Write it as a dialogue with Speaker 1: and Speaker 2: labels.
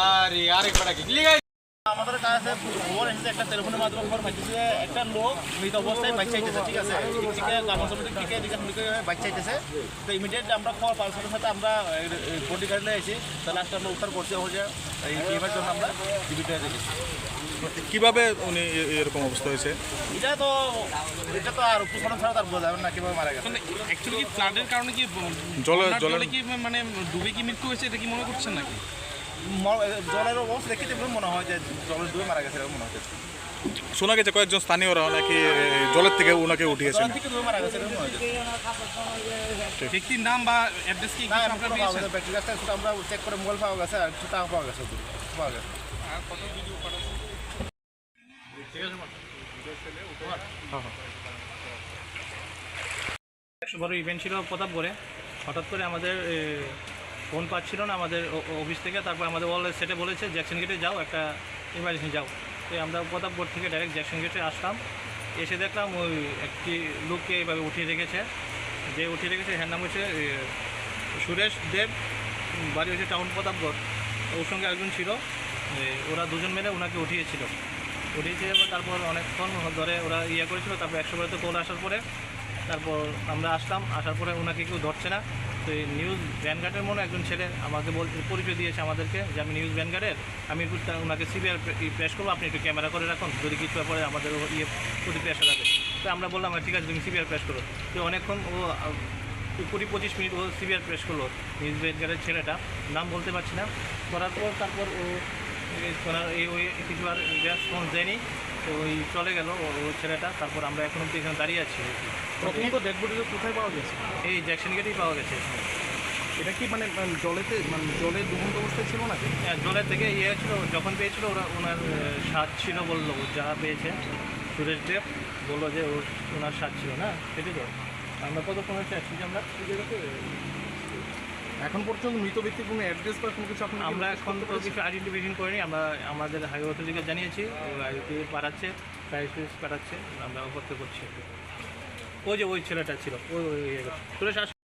Speaker 1: আরে আরেক বড় কি লিগাই
Speaker 2: আমাদের কাছে খবর এসেছে একটা টেলিফোনের মাধ্যমে খবর পাইছে যে একটা লোক মৃত অবস্থায় বাচ্চা চাইতেছে ঠিক আছে? এদিক বাচ্চা চাইতেছে। তো ইমিডিয়েট আমরা খবর পাওয়ার সাথে সাথে আমরা বডি নিয়ে এসেছি তাহলে আজকে আমরা উদ্ধার করতে হয়ে এই টিমের জন্য আমরা রেখেছি
Speaker 3: কীভাবে উনি এরকম অবস্থা হয়েছে?
Speaker 2: এটা তো এটা তো আর উপসরণ ছাড়া তার বোঝা যাবে না কীভাবে মারা গেছে।
Speaker 4: অ্যাকচুয়ালি কি ফ্লাডের কারণে কি
Speaker 3: জলে-
Speaker 4: জলে কি মানে ডুবে কি মৃত্যু হয়েছে এটা কি মনে করছেন নাকি?
Speaker 2: জলের অবস্থা দেখে দেখলে মনে হয় যে জলের ডুবে মারা গেছে এরকম মনে হচ্ছে।
Speaker 3: শোনা গেছে কয়েকজন স্থানীয়রা নাকি জলের থেকে ওনাকে
Speaker 4: ব্যক্তির নাম বা অ্যাড্রেস কি?
Speaker 2: আমরা চেক করে মোবাইল পাওয়া গেছে আর কিছু টাকা পাওয়া গেছে পাওয়া গেছে।
Speaker 5: একশো বড় ইভেন্ট ছিল প্রতাপগড়ে। হঠাৎ করে আমাদের ফোন পাচ্ছিল না আমাদের অফিস থেকে। তারপর আমাদের ওয়াল সেটে বলেছে, জ্যাকসন গেটে যাও, একটা ইমার্জেন্সি যাও। তো আমরা প্রতাপগড় থেকে ডাইরেক্ট জ্যাকসন গেটে আসলাম। এসে দেখলাম ওই একটি লোককে এইভাবে উঠিয়ে রেখেছে। যে উঠিয়ে রেখেছে হ্যার নাম হচ্ছে সুরেশ দেব। বাড়ি হচ্ছে টাউন প্রতাপগড় ওর সঙ্গে একজন ছিল। ওরা দুজন মিলে ওনাকে উঠিয়েছিল। উঠিয়েছে তারপর অনেকক্ষণ ধরে ওরা ইয়ে করেছিল। তারপর একশো বাড়িতে কল আসার পরে, তারপর আমরা আসলাম। আসার পরে ওনাকে কেউ ধরছে না। তো এই নিউজ ভ্যানগার্ডের মনে একজন ছেলে আমাকে বলতে পরিচয় দিয়েছে আমাদেরকে যে আমি নিউজ ভ্যানগার্ডের আমি একটু ওনাকে সিবিআর প্রেস করব আপনি একটু ক্যামেরা করে রাখুন যদি কিছু ব্যাপারে আমাদের ইয়ে প্রতিক্রিয়া সাজাবে তো আমরা বললাম "হ্যাঁ, ঠিক আছে তুমি সিবিআর প্রেস করো। তো অনেকক্ষণ ও কুড়ি পঁচিশ মিনিট ও সিবিআর প্রেস করল নিউজ ভ্যানগার্ডের ছেলেটা। নাম বলতে পারছি না। করার পর তারপর ও ওনার এই ওই কিছু আর রেসপন্স দেয়নি। তো ওই চলে গেল ও- ও ছেলেটা তারপর আমরা এখন অব্দি এখানে দাঁড়িয়ে আছি।
Speaker 4: প্রথমত ডেড বডিটা কোথায় পাওয়া গেছে?
Speaker 5: এই জ্যাকশন গেটেই পাওয়া গেছে
Speaker 4: এটা কি মানে জলেতে মানে জলে ডুবন্ত অবস্থায় ছিল নাকি?
Speaker 5: হ্যাঁ, জলের থেকে ইয়ে ছিল যখন পেয়েছিল ওরা ওনার স্বাদ ছিল বলল যারা পেয়েছে। সুরেশ দেব বলল যে ওর ওনার স্বাদ ছিল না সেটাই তো আমরা কতক্ষণ হচ্ছে আসছি যে আমরা?
Speaker 4: এখন পর্যন্ত মৃত ব্যক্তির কোনো অ্যাড্রেস বা কোনো কিছু
Speaker 5: আমরা এখন তো কিছু আইডেন্টিফিকেশন করিনি আমরা আমাদের হাইওয়ে অথরিটিকে জানিয়েছি হাইওয়ে পাঠাচ্ছে প্রাইস পাঠাচ্ছে আমরা করতে করছি ওই যে ওই ছেলেটা ছিল ওই ওই ইয়ে সুরেশ আস